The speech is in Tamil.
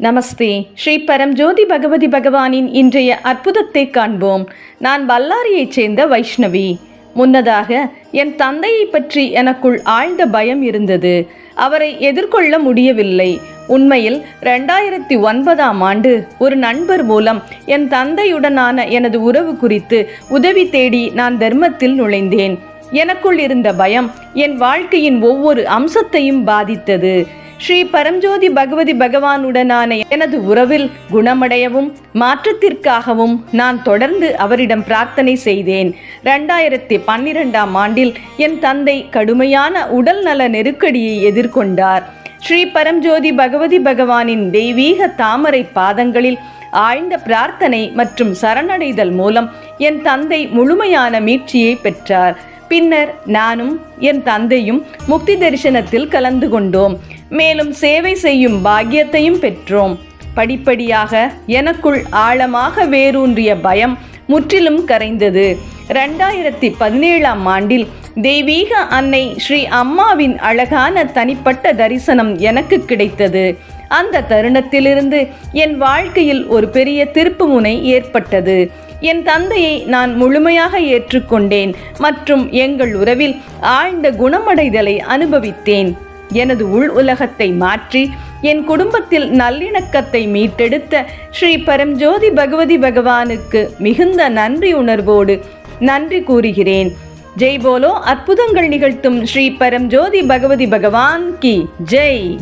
நமஸ்தே. ஸ்ரீ பரம்ஜோதி பகவதி பகவானின் இன்றைய அற்புதத்தை காண்போம். நான் பல்லாரியைச் சேர்ந்த வைஷ்ணவி. முன்னதாக என் தந்தையை பற்றி எனக்குள் ஆழ்ந்த பயம் இருந்தது. அவரை எதிர்கொள்ள முடியவில்லை. உண்மையில் ரெண்டாயிரத்தி ஒன்பதாம் ஆண்டு ஒரு நண்பர் மூலம் என் தந்தையுடனான எனது உறவு குறித்து உதவி தேடி நான் தர்மத்தில் நுழைந்தேன். எனக்குள் இருந்த பயம் என் வாழ்க்கையின் ஒவ்வொரு அம்சத்தையும் பாதித்தது. ஸ்ரீ பரம்ஜோதி பகவதி பகவானுடனான எனது உறவில் குணமடையவும் மாற்றத்திற்காகவும் நான் தொடர்ந்து அவரிடம் பிரார்த்தனை செய்தேன். ரெண்டாயிரத்தி பன்னிரெண்டாம் ஆண்டில் என் தந்தை கடுமையான உடல் நல நெருக்கடியை எதிர்கொண்டார். ஸ்ரீ பரம்ஜோதி பகவதி பகவானின் தெய்வீக தாமரை பாதங்களில் ஆழ்ந்த பிரார்த்தனை மற்றும் சரணடைதல் மூலம் என் தந்தை முழுமையான மீட்சியை பெற்றார். பின்னர் நானும் என் தந்தையும் முக்தி தரிசனத்தில் கலந்து கொண்டோம். மேலும் சேவை செய்யும் பாக்கியத்தையும் பெற்றோம். படிப்படியாக எனக்குள் ஆழமாக வேரூன்றிய பயம் முற்றிலும் கரைந்தது. ரெண்டாயிரத்தி பதினேழாம் ஆண்டில் தெய்வீக அன்னை ஸ்ரீ அம்மாவின் அழகான தனிப்பட்ட தரிசனம் எனக்கு கிடைத்தது. அந்த தருணத்திலிருந்து என் வாழ்க்கையில் ஒரு பெரிய திருப்புமுனை ஏற்பட்டது. என் தந்தையை நான் முழுமையாக ஏற்றுக்கொண்டேன் மற்றும் எங்கள் உறவில் ஆழ்ந்த குணமடைதலை அனுபவித்தேன். எனது உள் உலகத்தை மாற்றி என் குடும்பத்தில் நல்லிணக்கத்தை மீட்டெடுத்த ஸ்ரீ பரம்ஜோதி பகவதி பகவானுக்கு மிகுந்த நன்றி உணர்வோடு நன்றி கூறுகிறேன். ஜெய் போலோ அற்புதங்கள் நிகழ்த்தும் ஸ்ரீ பரம்ஜோதி பகவதி பகவான் கி. ஜெய்.